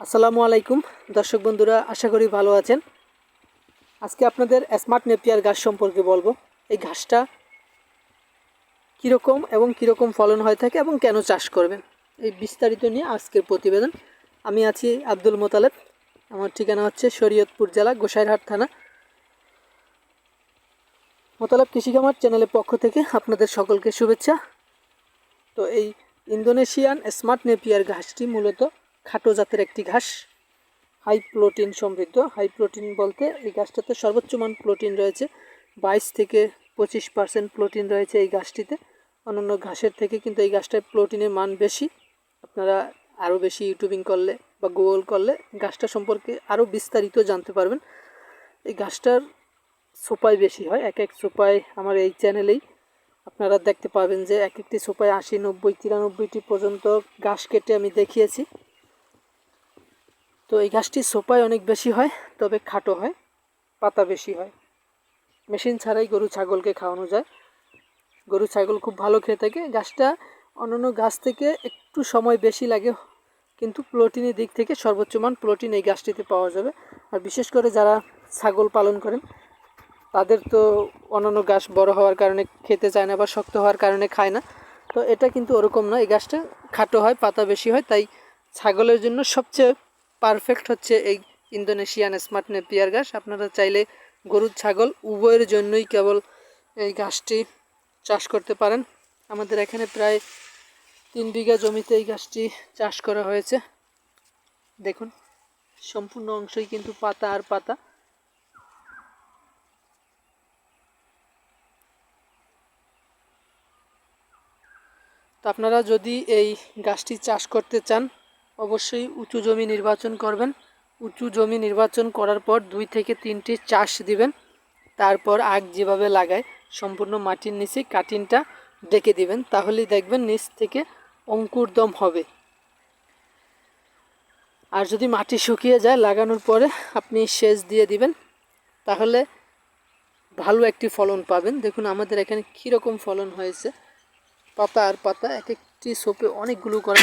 আসসালামু আলাইকুম। দর্শক বন্ধুরা, আশা করি ভালো আছেন। আজকে আপনাদের স্মার্ট নেপিয়ার ঘাস সম্পর্কে বলব। এই ঘাসটা কীরকম এবং কীরকম ফলন হয়ে থাকে এবং কেন চাষ করবেন? এই বিস্তারিত নিয়ে আজকের প্রতিবেদন। আমি আছি আব্দুল মোতালেব। আমার ঠিকানা হচ্ছে শরীয়তপুর জেলা, গোসাইরহাট থানা। মোতালেব কৃষি খামার চ্যানেলের পক্ষ থেকে আপনাদের সকলকে শুভেচ্ছা। তো এই ইন্দোনেশিয়ান স্মার্ট নেপিয়ার ঘাসটি মূলত খাটো জাতের একটি ঘাস। হাই প্রোটিন সমৃদ্ধ। হাই প্রোটিন বলতে এই গাছটাতে সর্বোচ্চ মান প্রোটিন রয়েছে। বাইশ থেকে পঁচিশ পার্সেন্ট প্রোটিন রয়েছে এই গাছটিতে অন্যান্য ঘাসের থেকে কিন্তু এই গাছটায় প্রোটিনের মান বেশি। আপনারা আরও বেশি ইউটিউবিং করলে বা গুগল করলে গাছটা সম্পর্কে আরও বিস্তারিত জানতে পারবেন। এই গাছটার সোপায় বেশি হয়। এক এক সোপায় আমার এই চ্যানেলেই আপনারা দেখতে পাবেন যে এক একটি সোপায় আশি, নব্বই, তিরানব্বইটি পর্যন্ত ঘাস কেটে আমি দেখিয়েছি। তো এই গাছটি সোপায় অনেক বেশি হয়, তবে খাটো হয়, পাতা বেশি হয়। মেশিন ছাড়াই গরু ছাগলকে খাওয়ানো যায়। গরু ছাগল খুব ভালো খেয়ে থাকে। গাছটা অন্যান্য গাছ থেকে একটু সময় বেশি লাগে, কিন্তু প্রোটিনের দিক থেকে সর্বোচ্চ মান প্রোটিন এই গাছটিতে পাওয়া যাবে। আর বিশেষ করে যারা ছাগল পালন করেন, তাদের তো অন্যান্য গাছ বড় হওয়ার কারণে খেতে চায় না বা শক্ত হওয়ার কারণে খায় না। তো এটা কিন্তু ওরকম না, এই গাছটা খাটো হয়, পাতা বেশি হয়, তাই ছাগলের জন্য সবচেয়ে পারফেক্ট হচ্ছে এই ইন্দোনেশিয়ান স্মার্ট নেপিয়ার ঘাস আপনারা চাইলে গরু ছাগল উভয়ের জন্যই কেবল এই ঘাসটি চাষ করতে পারেন। আমাদের এখানে প্রায় তিন বিঘা জমিতে এই গাছটি চাষ করা হয়েছে। দেখুন, সম্পূর্ণ অংশই কিন্তু পাতা আর পাতা। তো আপনারা যদি এই গাছটি চাষ করতে চান অবশ্যই উঁচু জমি নির্বাচন করবেন। উঁচু জমি নির্বাচন করার পর দুই থেকে তিনটি চাষ দিবেন। তারপর আগ যেভাবে লাগায়, সম্পূর্ণ মাটির নিচে কাটিনটা ডেকে দিবেন। তাহলেই দেখবেন নিচ থেকে অঙ্কুরদম হবে। আর যদি মাটি শুকিয়ে যায় লাগানোর পরে আপনি সেচ দিয়ে দিবেন, তাহলে ভালো একটি ফলন পাবেন। দেখুন আমাদের এখানে কীরকম ফলন হয়েছে। পাতা আর পাতা এক একটি সোপে অনেকগুলো করা।